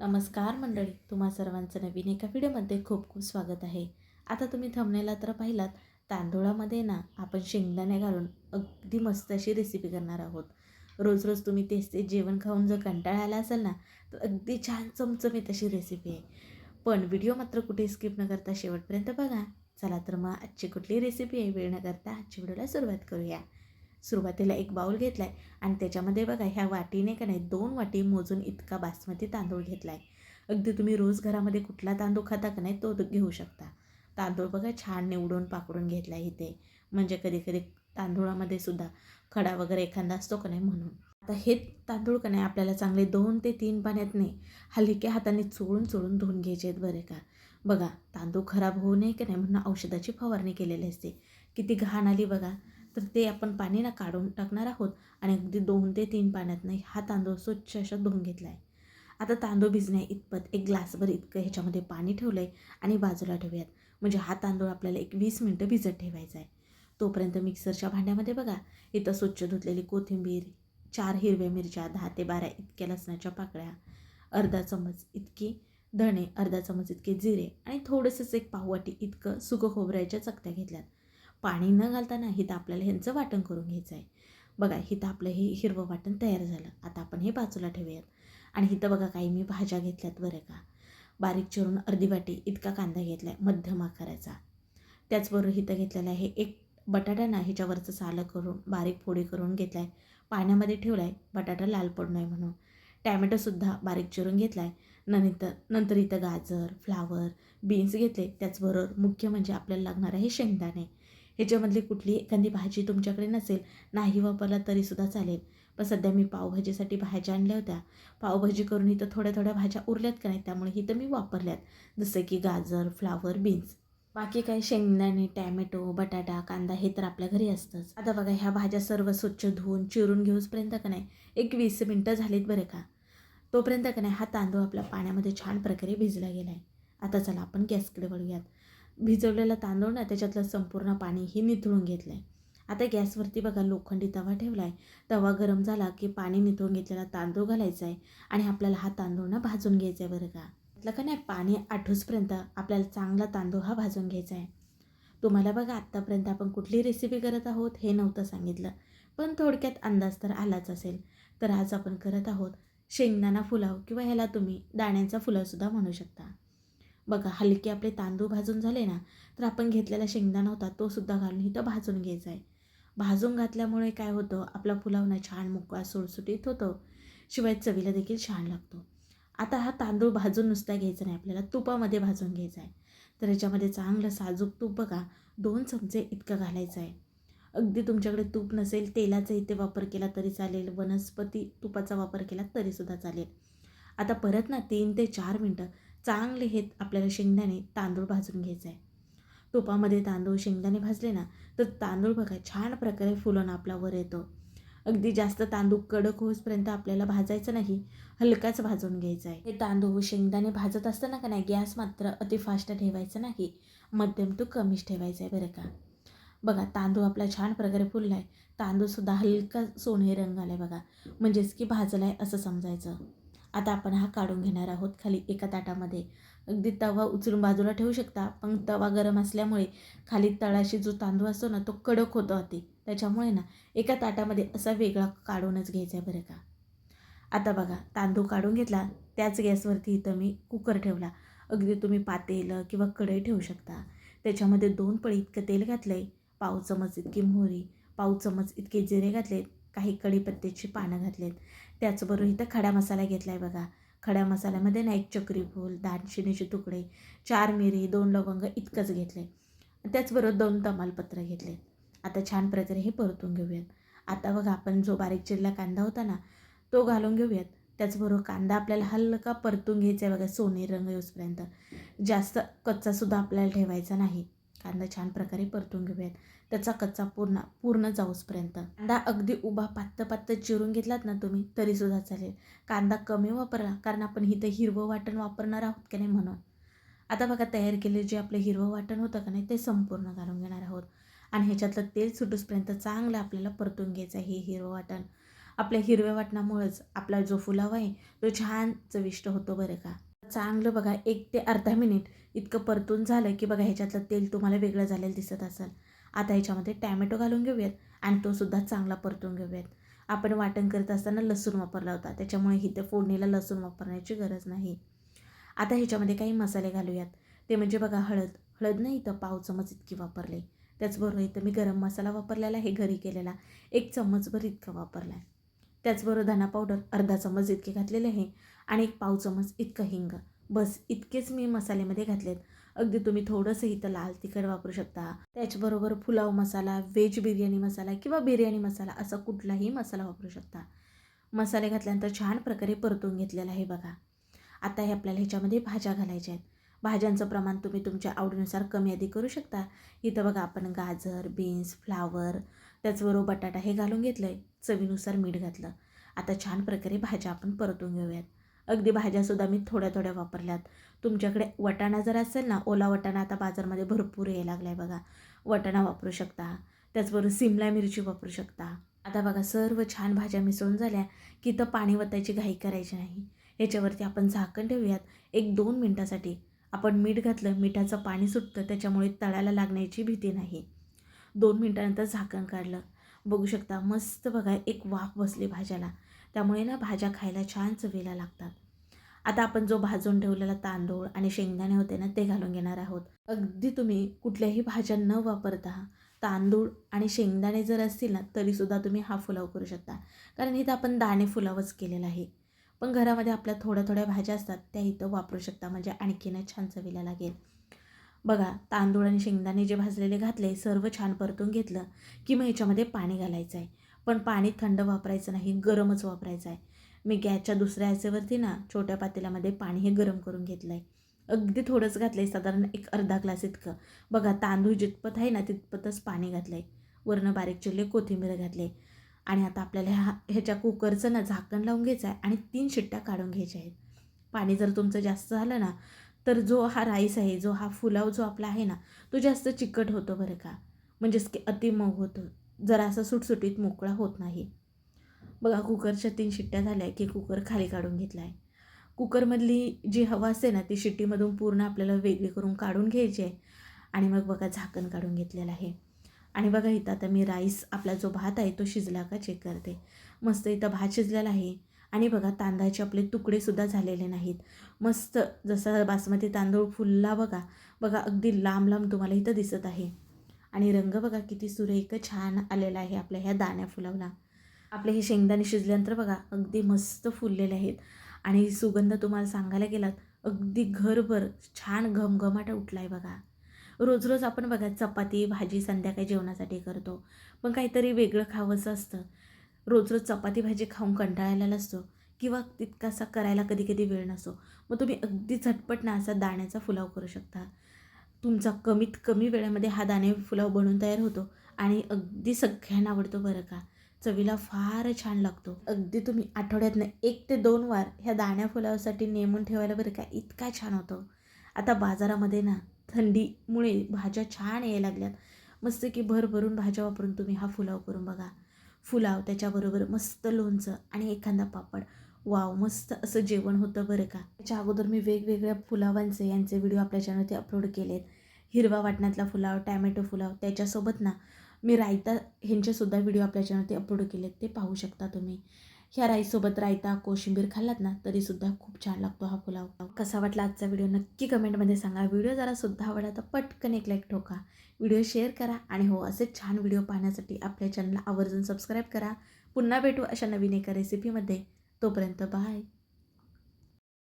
नमस्कार मंडळी तुम्हा सर्वांचं नवीन एका व्हिडिओमध्ये खूप खूप स्वागत आहे. आता तुम्ही थंबनेला तर पाहिलात तांदूळामध्ये ना आपण शेंगदाणे घालून अगदी मस्त अशी रेसिपी करणार आहोत. रोज रोज तुम्ही तेच ते जेवण खाऊन जर कंटाळा आला असेल ना तर अगदी छान चमचमीत अशी रेसिपी आहे. पण व्हिडिओ मात्र कुठे स्किप न करता शेवटपर्यंत बघा. चला तर मग आजची कुठली रेसिपी आहे वेळ न करता आजची व्हिडिओला सुरुवात करूया. सुरुवातीला एक बाऊल घेतला आहे आणि त्याच्यामध्ये बघा ह्या वाटीने का नाही दोन वाटी मोजून इतका बासमती तांदूळ घेतला आहे अगदी तुम्ही रोज घरामध्ये कुठला तांदूळ खाता का नाही तो घेऊ शकता. तांदूळ बघा छान निवडून पाकडून घेतला आहे इथे. म्हणजे कधी कधी तांदूळामध्ये सुद्धा खडा वगैरे एखादा असतो का नाही म्हणून. आता हे तांदूळ का नाही आपल्याला चांगले दोन ते तीन पाण्यात नाही हलक्या हाताने चोळून चोळून धुवून घ्यायचे आहेत बरे का. बघा तांदूळ खराब होऊ नये का नाही म्हणून औषधाची फवारणी केलेली असते. किती घाण आली बघा. तर ते आपण पाणी ना काढून टाकणार आहोत आणि अगदी दोन ते तीन पाण्यात नाही हा तांदूळ स्वच्छ असा धुवून घेतला आहे आता तांदूळ भिजण्या इतपत एक ग्लासभर इतकं ह्याच्यामध्ये पाणी ठेवलं आहे आणि बाजूला ठेवूयात. म्हणजे हा तांदूळ आपल्याला एक वीस मिनटं भिजत ठेवायचा आहे तोपर्यंत मिक्सरच्या भांड्यामध्ये बघा इथं स्वच्छ धुतलेली कोथिंबीर चार हिरव्या मिरच्या दहा ते बारा इतक्या लसणाच्या पाकळ्या अर्धा चमच इतकी धणे अर्धा चमच इतके जिरे आणि थोडंसंच एक पाववाटी इतकं सुकं खोबऱ्याच्या चकत्या घेतल्यात. पाणी न घालताना हिथं आपल्याला ह्यांचं वाटण करून घ्यायचं आहे. बघा हिथं आपलं हे हिरवं वाटण तयार झालं. आता आपण हे बाजूला ठेवूयात. आणि हिथं बघा काही मी भाज्या घेतल्यात बरं का? बारीक चिरून अर्धी वाटी इतका कांदा घेतला आहे मध्यम आकाराचा. त्याचबरोबर हिथं घेतलेला आहे एक बटाटा ना ह्याच्यावरचं सालं करून बारीक फोडी करून घेतला आहे पाण्यामध्ये ठेवला आहे बटाटा लाल पडू नये म्हणून टॅमॅटोसुद्धा बारीक चिरून घेतला आहे नंतर नंतर इथं गाजर फ्लावर बीन्स घेतले. त्याचबरोबर मुख्य म्हणजे आपल्याला लागणार आहे शेंगदाणे. ह्याच्यामधली कुठली एखादी भाजी तुमच्याकडे नसेल नाही वापरला तरीसुद्धा चालेल. पण सध्या मी पावभाजीसाठी भाज्या आणल्या होत्या. पावभाजी करून इथं थोड्या थोड्या भाज्या उरल्यात का नाही त्यामुळे इथं मी वापरल्यात. जसं की गाजर फ्लावर बीन्स. बाकी काही शेंगदाणे टॅमॅटो बटाटा कांदा हे तर आपल्या घरी असतंच. आता बघा ह्या भाज्या सर्व स्वच्छ धुवून चिरून घेऊसपर्यंत का नाही एक वीस मिनटं झालीत बरं का. तोपर्यंत का नाही हा तांदूळ आपल्या पाण्यामध्ये छान प्रकारे भिजला गेला आहे आता चला आपण गॅसकडे वळूयात. भिजवलेला तांदूळ ना त्याच्यातलं संपूर्ण पाणी हे निथळून घेतलं आहे आता गॅसवरती बघा लोखंडी तवा ठेवला आहे तवा गरम झाला की पाणी निथळून घेतलेला तांदूळ घालायचा आहे आणि आपल्याला हा तांदूळ ना भाजून घ्यायचा आहे बरं का. त्यातलं का नाही पाणी आठूसपर्यंत आपल्याला चांगला तांदूळ हा भाजून घ्यायचा आहे तुम्हाला बघा आत्तापर्यंत आपण कुठली रेसिपी करत आहोत हे नव्हतं सांगितलं पण थोडक्यात अंदाज तर आलाच असेल. तर आज आपण करत आहोत शेंगदाणा फुलाव किंवा ह्याला तुम्ही दाण्यांचा फुलावसुद्धा म्हणू शकता. बघा हलके आपले तांदूळ भाजून झाले ना तर आपण घेतलेला शेंगदाणा होता तो सुद्धा घालून इथं भाजून घ्यायचा आहे. भाजून घातल्यामुळे काय होतं आपला पुलाव ना छान मोकळा सुटसुटीत होतो. शिवाय चवीला देखील छान लागतो. आता हा तांदूळ भाजून नुसता घ्यायचा नाही आपल्याला तुपामध्ये भाजून घ्यायचा आहे. तर याच्यामध्ये चांगलं साजूक तूप बघा दोन चमचे इतकं घालायचं आहे. अगदी तुमच्याकडे तूप नसेल तेलाचा इथे वापर केला तरी चालेल वनस्पती तुपाचा वापर केला तरीसुद्धा चालेल. आता परत ना तीन ते चार मिनटं चांगले हे आपल्याला शेंगदाणे तांदूळ भाजून घ्यायचं आहे. तुपामध्ये तांदूळ शेंगदाणे भाजले ना तर तांदूळ बघा छान प्रकारे फुलून आपला वर येतो. अगदी जास्त तांदूळ कडक होईपर्यंत आपल्याला भाजायचं नाही हलकाच भाजून घ्यायचा आहे. हे तांदूळ शेंगदाणे भाजत असताना का नाही गॅस मात्र अति ठेवायचा ठेवायचं नाही मध्यम तो कमीच ठेवायचा आहे बरं का. बघा तांदूळ आपला छान प्रकारे फुलला आहे तांदूळसुद्धा हलका सोनेरी रंग आला आहे बघा म्हणजेच की भाजला आहे असं समजायचं. आता आपण हा काढून घेणार आहोत खाली एका ताटामध्ये. अगदी तवा उचलून बाजूला ठेवू शकता पण तवा गरम असल्यामुळे खाली तळाशी जो तांदूळ असतो ना तो कडक होतो अति. त्याच्यामुळे ना एका ताटामध्ये असा वेगळा काढूनच घ्यायचा आहे बरं का. आता बघा तांदूळ काढून घेतला त्याच गॅसवरती इथं मी कुकर ठेवला. अगदी तुम्ही पातेल किंवा कढई ठेवू शकता. त्याच्यामध्ये दोन पळी इतकं तेल घातलं आहे पाव चमच इतकी मोहरी पाव चमच इतके जिरे घातलेत काही कढीपत्त्याची पानं घातलेत. त्याचबरोबर इथं खडा मसाला घेतला आहे बघा. खड्या मसाल्यामध्ये ना एक चक्रीफूल दानशिनीचे तुकडे चार मिरी दोन लवंग इतकंच घेतले त्याचबरोबर दोन तमालपत्र घेतले. आता छान प्रकारे हे परतून घेऊयात. आता बघा आपण जो बारीक चिरला कांदा होता ना तो घालून घेऊयात. त्याचबरोबर कांदा आपल्याला हलका परतून घ्यायचा आहे बघा सोनेरी रंग येऊसपर्यंत. जास्त कच्चासुद्धा आपल्याला ठेवायचा नाही. कांदा छान प्रकारे परतून घेऊयात. त्याचा कच्चा पूर्ण पूर्ण जाऊसपर्यंत. कांदा अगदी उभा पात्त पात्त चिरून घेतलात ना तुम्ही तरीसुद्धा चालेल. कांदा कमी वापरा कारण आपण इथं हिरवं वाटण वापरणार आहोत की नाही म्हणून. आता बघा तयार केले जे आपलं हिरवं वाटण होतं का नाही ते संपूर्ण घालून घेणार आहोत. आणि ह्याच्यातलं तेल सुटूसपर्यंत चांगलं आपल्याला परतून घ्यायचं आहे हे हिरवं वाटण. आपल्या हिरव्या वाटणामुळेच आपला जो फुलावा आहे तो छान चविष्ट होतो बरं का. चांगलं बघा एक ते अर्धा मिनिट इतकं परतून झालं की बघा ह्याच्यातलं तेल तुम्हाला वेगळं झालेलं दिसत असेल. आता ह्याच्यामध्ये टॅमॅटो घालून घेऊयात आणि तो सुद्धा चांगला परतून घेऊयात. आपण वाटण करत असताना लसूण वापरला होता त्याच्यामुळे इथे फोडणीला लसूण वापरण्याची गरज नाही. आता ह्याच्यामध्ये काही मसाले घालूयात. ते म्हणजे बघा हळद. हळद नाही इथं पाव चमच इतकी वापरले. त्याचबरोबर इथं मी गरम मसाला वापरलेला हे घरी केलेला. एक चम्मचभर इतका वापरला आहे त्याचबरोबर धना पावडर अर्धा चम्मच इतके घातलेले आहे. आणि एक पाव चमच इतकं हिंग. बस इतकेच मी मसाल्यामध्ये घातलेत. अगदी तुम्ही थोडंसं इथं लाल तिखट वापरू शकता. त्याचबरोबर पुलाव मसाला व्हेज बिर्याणी मसाला किंवा बिर्याणी मसाला असा कुठलाही मसाला वापरू शकता. मसाले घातल्यानंतर छान प्रकारे परतून घेतलेला आहे बघा. आता हे आपल्याला ह्याच्यामध्ये भाज्या घालायच्या आहेत. भाज्यांचं प्रमाण तुम्ही तुमच्या आवडीनुसार कमी अधिक करू शकता. इथं बघा आपण गाजर बीन्स फ्लावर त्याचबरोबर बटाटा हे घालून घेतलं आहे चवीनुसार मीठ घातलं. आता छान प्रकारे भाज्या आपण परतून घेऊयात. अगदी भाज्यासुद्धा मी थोड्या थोड्या वापरल्यात. तुमच्याकडे वटाणा जर असेल ना ओला वटाणा आता बाजारमध्ये भरपूर यायला लागला आहे बघा. वटाणा वापरू शकता. त्याचबरोबर सिमला मिरची वापरू शकता. आता बघा सर्व छान भाज्या मिसळून झाल्या की तर पाणी वतायची घाई करायची नाही. याच्यावरती आपण झाकण ठेवूयात. एक दोन मिनटासाठी आपण मीठ घातलं मिठाचं पाणी सुटतं त्याच्यामुळे तळायला लागण्याची भीती नाही. दोन मिनटानंतर झाकण काढलं. बघू शकता मस्त बघा एक वाफ बसली भाज्याला. त्यामुळे ना भाज्या खायला छान चवीला लागतात. आता आपण जो भाजून ठेवलेला तांदूळ आणि शेंगदाणे होते ना ते घालून घेणार आहोत. अगदी तुम्ही कुठल्याही भाज्या न वापरता तांदूळ आणि शेंगदाणे जर असतील ना तरीसुद्धा तुम्ही हा फुलाव करू शकता. कारण इथं आपण दाणे फुलावच केलेला आहे. पण घरामध्ये आपल्या थोड्या थोड्या भाज्या असतात त्या इथं वापरू शकता. म्हणजे आणखीनच छान चवीला लागेल. बघा तांदूळ आणि शेंगदाणे जे भाजलेले घातले सर्व छान परतून घेतलं की मग ह्याच्यामध्ये पाणी घालायचं आहे पण पाणी थंड वापरायचं नाही गरमच वापरायचं आहे. मी गॅसच्या दुसऱ्या ह्याच्यावरती ना छोट्या पातेल्यामध्ये पाणी हे गरम करून घेतलं आहे अगदी थोडंच घातलं आहे साधारण एक अर्धा ग्लास इतकं. बघा तांदूळ जितपत आहे ना तितपतच पाणी घातलं आहे वरनं बारीक चिरले कोथिंबीर घातले. आणि आता आपल्याला ह्या ह्याच्या कुकरचं ना झाकण लावून घ्यायचं आहे आणि तीन शिट्ट्या काढून घ्यायच्या आहेत. पाणी जर तुमचं जास्त झालं ना तर जो हा राईस आहे जो हा फुलाव जो आपला आहे ना तो जास्त चिकट होतो बरं का. म्हणजेच की अति मऊ होतो. जरा असं सुटसुटीत मोकळा होत नाही. बघा कुकरच्या तीन शिट्ट्या झाल्या की कुकर खाली काढून घेतला आहे कुकरमधली जी हवा असते ना ती शिट्टीमधून पूर्ण आपल्याला वेगळी करून काढून घ्यायची आहे. आणि मग बघा झाकण काढून घेतलेलं आहे. आणि बघा इथं आता मी राईस आपला जो भात आहे तो शिजला का चेक करते. मस्त इथं भात शिजलेला आहे. आणि बघा तांदळाचे आपले तुकडेसुद्धा झालेले नाहीत. मस्त जसा बासमती तांदूळ फुलला बघा. बघा अगदी लांब लांब तुम्हाला इथं दिसत आहे. आणि रंग बघा किती सुरेख छान आलेला आहे आपल्या ह्या दाण्या फुलावला आपले हे शेंगदाणे शिजल्यानंतर बघा अगदी मस्त फुललेले आहेत. आणि सुगंध तुम्हाला सांगायला गेलात अगदी घरभर छान घमघमाट उठला आहे बघा. रोज रोज आपण बघा चपाती भाजी संध्याकाळी जेवणासाठी करतो. पण काहीतरी वेगळं खावंसं असतं. रोज रोज चपाती भाजी खाऊन कंटाळलेला असतो. किंवा तितकासा करायला कधी कधी वेळ नसतो. मग तुम्ही अगदी झटपट ना असा दाण्याचा फुलाव करू शकता. तुमचा कमीत कमी वेळेमध्ये हा दाणे फुलाव बनून तयार होतो आणि अगदी सगळ्यांना आवडतो बरं का. चवीला फार छान लागतो. अगदी तुम्ही आठवड्यातनं एक ते दोन वार ह्या दाण्या फुलावासाठी नेमून ठेवायला बरं का इतका छान होतो. आता बाजारामध्ये ना थंडीमुळे भाज्या छान यायला लागल्यात. मस्त की भरभरून भाज्या वापरून तुम्ही हा फुलाव करून बघा. फुलाव त्याच्याबरोबर मस्त लोणचं आणि एखादा पापड. वाव मस्त असं जेवण होतं बरं का. त्याच्या अगोदर मी वेगवेगळ्या फुलावांचे यांचे व्हिडिओ आपल्या चॅनलवरती अपलोड केलेत. हिरवा वाटण्यातला फुलाव टॅमॅटो फुलाव त्याच्यासोबत ना मी रायता ह्यांचेसुद्धा व्हिडिओ आपल्या चॅनलवरती अपलोड केलेत ते पाहू शकता तुम्ही. ह्या राईसोबत रायता कोशिंबीर खाल्लात ना तरीसुद्धा खूप छान लागतो हा पुलाव कसा वाटला आजचा व्हिडिओ नक्की कमेंटमध्ये सांगा. व्हिडिओ जरा सुद्धा आवडला तर पटकन एक लाईक ठोका. व्हिडिओ शेअर करा आणि हो असे छान व्हिडिओ पाहण्यासाठी आपल्या चॅनलला आवर्जून सबस्क्राईब करा. पुन्हा भेटू अशा नवीन एका रेसिपीमध्ये तोपर्यंत बाय